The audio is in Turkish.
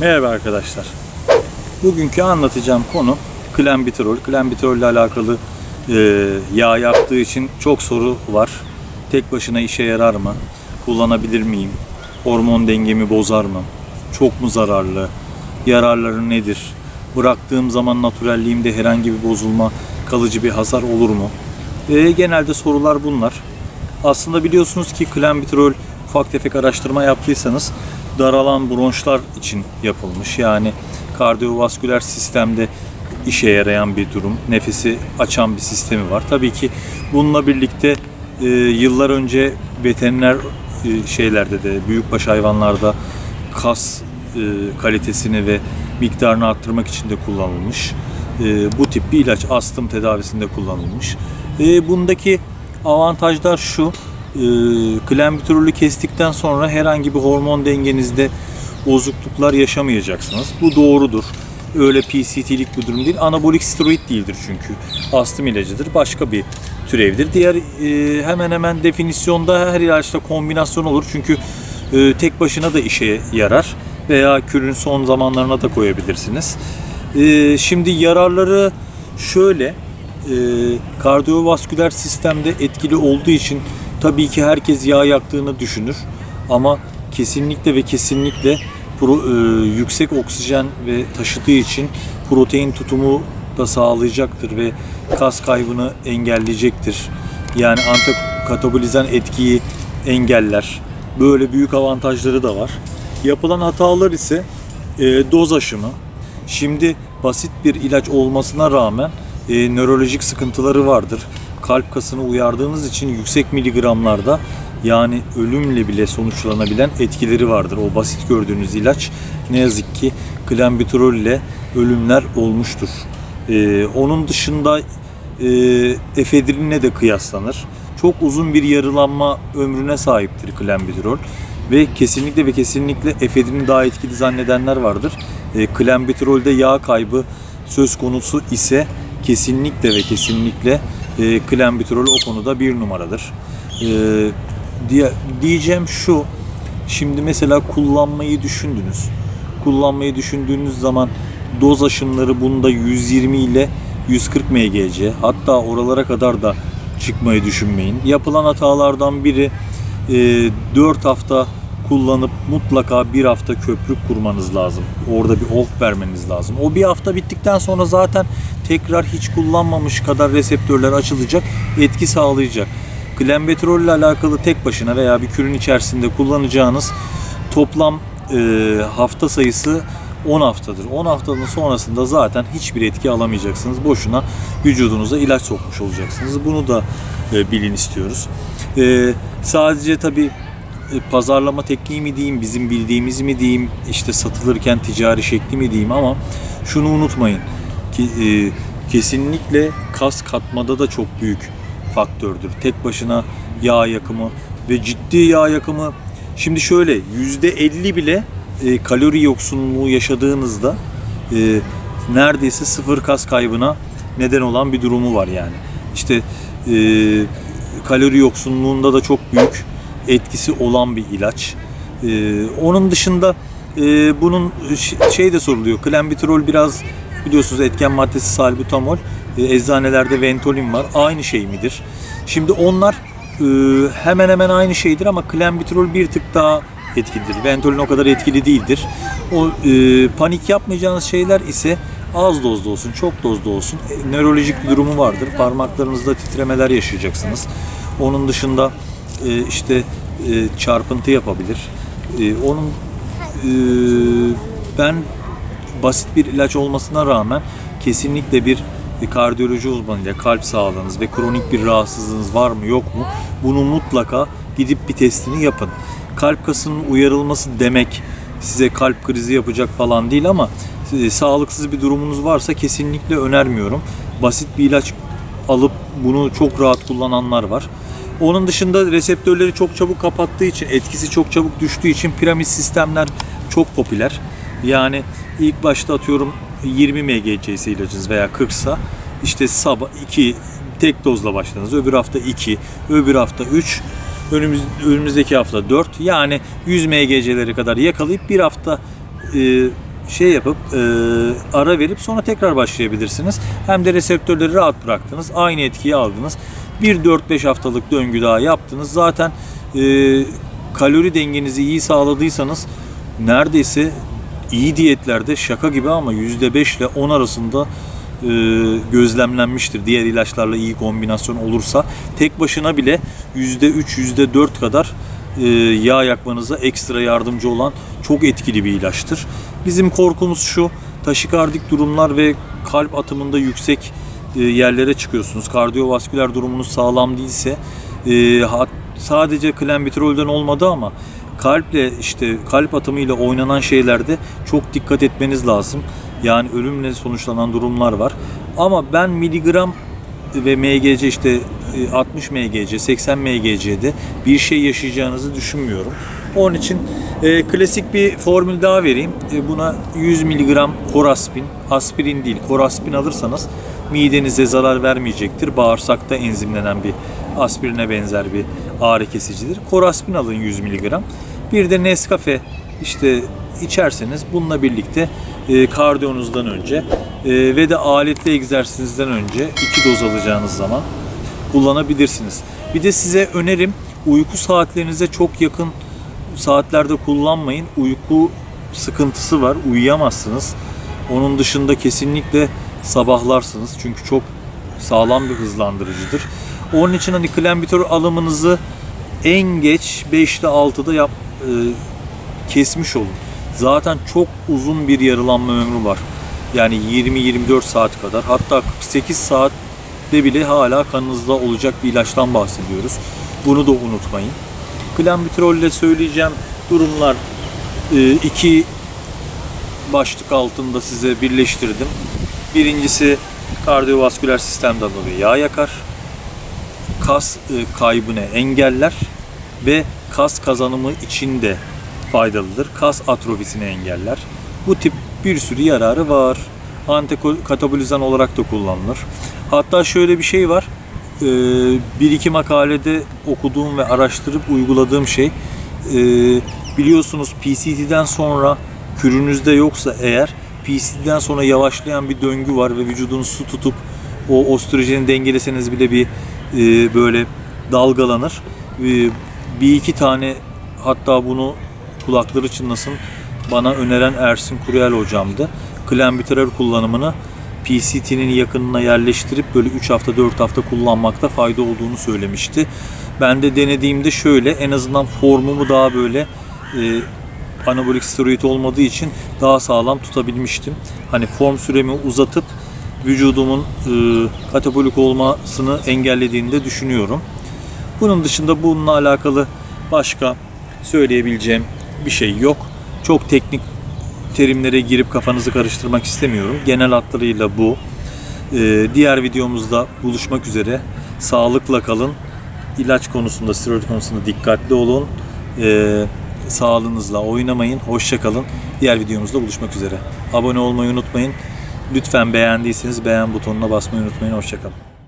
Merhaba arkadaşlar. Bugünkü anlatacağım konu klenbitrol. Klenbitrol ile alakalı e, yağ yaptığı için çok soru var. Tek başına işe yarar mı? Kullanabilir miyim? Hormon dengemi bozar mı? Çok mu zararlı? Yararları nedir? Bıraktığım zaman natürelliğimde herhangi bir bozulma, kalıcı bir hasar olur mu? E, genelde sorular bunlar. Aslında biliyorsunuz ki klenbitrol ufak tefek araştırma yaptıysanız daralan bronşlar için yapılmış. Yani kardiyovasküler sistemde işe yarayan bir durum. Nefesi açan bir sistemi var. Tabii ki bununla birlikte e, yıllar önce veteriner e, şeylerde de büyükbaş hayvanlarda kas e, kalitesini ve miktarını arttırmak için de kullanılmış. E, bu tip bir ilaç astım tedavisinde kullanılmış. E, bundaki avantajlar şu. E, klenbitrolü kestikten sonra herhangi bir hormon dengenizde bozukluklar yaşamayacaksınız. Bu doğrudur. Öyle PCT'lik bir durum değil. Anabolik steroid değildir çünkü. Astım ilacıdır. Başka bir türevdir. Diğer e, hemen hemen definisyonda her ilaçta kombinasyon olur. Çünkü e, tek başına da işe yarar. Veya kürün son zamanlarına da koyabilirsiniz. E, şimdi yararları şöyle. E, kardiyovasküler sistemde etkili olduğu için tabii ki herkes yağ yaktığını düşünür. Ama kesinlikle ve kesinlikle pro, e, yüksek oksijen ve taşıdığı için protein tutumu da sağlayacaktır ve kas kaybını engelleyecektir. Yani antikatabolizan etkiyi engeller. Böyle büyük avantajları da var. Yapılan hatalar ise e, doz aşımı. Şimdi basit bir ilaç olmasına rağmen e, nörolojik sıkıntıları vardır. Kalp kasını uyardığınız için yüksek miligramlarda yani ölümle bile sonuçlanabilen etkileri vardır. O basit gördüğünüz ilaç ne yazık ki klenbitrol ile ölümler olmuştur. Ee, onun dışında e, efedrinle de kıyaslanır. Çok uzun bir yarılanma ömrüne sahiptir klenbitrol ve kesinlikle ve kesinlikle efedrini daha etkili zannedenler vardır. E, klenbitrolde yağ kaybı söz konusu ise kesinlikle ve kesinlikle e, klenbitrol o konuda bir numaradır. E, diye, diyeceğim şu, şimdi mesela kullanmayı düşündünüz. Kullanmayı düşündüğünüz zaman doz aşımları bunda 120 ile 140 mgc hatta oralara kadar da çıkmayı düşünmeyin. Yapılan hatalardan biri e, 4 hafta kullanıp mutlaka bir hafta köprü kurmanız lazım. Orada bir off vermeniz lazım. O bir hafta bittikten sonra zaten tekrar hiç kullanmamış kadar reseptörler açılacak, etki sağlayacak. Klenbetrol ile alakalı tek başına veya bir kürün içerisinde kullanacağınız toplam e, hafta sayısı 10 haftadır. 10 haftanın sonrasında zaten hiçbir etki alamayacaksınız. Boşuna vücudunuza ilaç sokmuş olacaksınız. Bunu da e, bilin istiyoruz. E, sadece tabi pazarlama tekniği mi diyeyim, bizim bildiğimiz mi diyeyim, işte satılırken ticari şekli mi diyeyim ama şunu unutmayın ki e, kesinlikle kas katmada da çok büyük faktördür. Tek başına yağ yakımı ve ciddi yağ yakımı şimdi şöyle %50 bile e, kalori yoksunluğu yaşadığınızda e, neredeyse sıfır kas kaybına neden olan bir durumu var yani. İşte e, kalori yoksunluğunda da çok büyük etkisi olan bir ilaç. E, onun dışında e, bunun şey de soruluyor. Klenbitrol biraz biliyorsunuz etken maddesi salbutamol. E, eczanelerde Ventolin var. Aynı şey midir? Şimdi onlar e, hemen hemen aynı şeydir ama klenbitrol bir tık daha etkilidir. Ventolin o kadar etkili değildir. O e, panik yapmayacağınız şeyler ise az dozda olsun, çok dozda olsun. E, nörolojik bir durumu vardır. Parmaklarınızda titremeler yaşayacaksınız. Onun dışında e, işte e, çarpıntı yapabilir. E, onun e, ben basit bir ilaç olmasına rağmen kesinlikle bir kardiyoloji uzmanıyla kalp sağlığınız ve kronik bir rahatsızlığınız var mı yok mu bunu mutlaka gidip bir testini yapın. Kalp kasının uyarılması demek size kalp krizi yapacak falan değil ama e, sağlıksız bir durumunuz varsa kesinlikle önermiyorum. Basit bir ilaç alıp bunu çok rahat kullananlar var. Onun dışında reseptörleri çok çabuk kapattığı için, etkisi çok çabuk düştüğü için piramit sistemler çok popüler. Yani ilk başta atıyorum 20 mgc ilacınız veya 40 sa işte sabah 2 tek dozla başladınız. Öbür hafta 2, öbür hafta 3, önümüz, önümüzdeki hafta 4. Yani 100 mgc'lere kadar yakalayıp bir hafta e, şey yapıp e, ara verip sonra tekrar başlayabilirsiniz. Hem de reseptörleri rahat bıraktınız. Aynı etkiyi aldınız. Bir 4-5 haftalık döngü daha yaptınız. Zaten e, kalori dengenizi iyi sağladıysanız neredeyse iyi diyetlerde şaka gibi ama %5 ile 10 arasında e, gözlemlenmiştir. Diğer ilaçlarla iyi kombinasyon olursa tek başına bile %3 %4 kadar e, yağ yakmanıza ekstra yardımcı olan çok etkili bir ilaçtır. Bizim korkumuz şu taşikardik durumlar ve kalp atımında yüksek yerlere çıkıyorsunuz. Kardiyovasküler durumunuz sağlam değilse e, sadece klenbuterolden olmadı ama kalple işte kalp atımıyla oynanan şeylerde çok dikkat etmeniz lazım. Yani ölümle sonuçlanan durumlar var. Ama ben miligram ve MGC işte e, 60 MGC, 80 MGC'de bir şey yaşayacağınızı düşünmüyorum. Onun için e, klasik bir formül daha vereyim. E, buna 100 mg koraspin, aspirin değil koraspin alırsanız midenize zarar vermeyecektir. Bağırsakta enzimlenen bir aspirine benzer bir ağrı kesicidir. Koraspin alın 100 mg. Bir de Nescafe işte içerseniz bununla birlikte e, kardiyonuzdan önce e, ve de aletli egzersizden önce iki doz alacağınız zaman kullanabilirsiniz. Bir de size önerim uyku saatlerinize çok yakın saatlerde kullanmayın. Uyku sıkıntısı var. Uyuyamazsınız. Onun dışında kesinlikle sabahlarsınız. Çünkü çok sağlam bir hızlandırıcıdır. Onun için hani klenbuterol alımınızı en geç 5'te 6'da yap, e, kesmiş olun. Zaten çok uzun bir yarılanma ömrü var. Yani 20-24 saat kadar hatta 48 saatte bile hala kanınızda olacak bir ilaçtan bahsediyoruz. Bunu da unutmayın. Klenbuterol ile söyleyeceğim durumlar e, iki başlık altında size birleştirdim. Birincisi kardiyovasküler sistemde dolayı yağ yakar. Kas e, kaybını engeller ve kas kazanımı için de faydalıdır. Kas atrofisini engeller. Bu tip bir sürü yararı var. Antikatabolizan olarak da kullanılır. Hatta şöyle bir şey var. Ee, bir iki makalede okuduğum ve araştırıp uyguladığım şey ee, biliyorsunuz PCT'den sonra kürünüzde yoksa eğer PCT'den sonra yavaşlayan bir döngü var ve vücudunuz su tutup o ostrojeni dengeleseniz bile bir e, böyle dalgalanır. E, bir iki tane hatta bunu kulakları çınlasın bana öneren Ersin Kuruyel hocamdı. Klenbuterol kullanımını PCT'nin yakınına yerleştirip böyle 3 hafta 4 hafta kullanmakta fayda olduğunu söylemişti. Ben de denediğimde şöyle en azından formumu daha böyle e, anabolik steroid olmadığı için daha sağlam tutabilmiştim. Hani form süremi uzatıp vücudumun e, katabolik olmasını engellediğini de düşünüyorum. Bunun dışında bununla alakalı başka söyleyebileceğim bir şey yok. Çok teknik terimlere girip kafanızı karıştırmak istemiyorum. Genel hatlarıyla bu. Ee, diğer videomuzda buluşmak üzere. Sağlıkla kalın. İlaç konusunda, steroid konusunda dikkatli olun. Ee, sağlığınızla oynamayın. Hoşça kalın. Diğer videomuzda buluşmak üzere. Abone olmayı unutmayın. Lütfen beğendiyseniz beğen butonuna basmayı unutmayın. Hoşça kalın.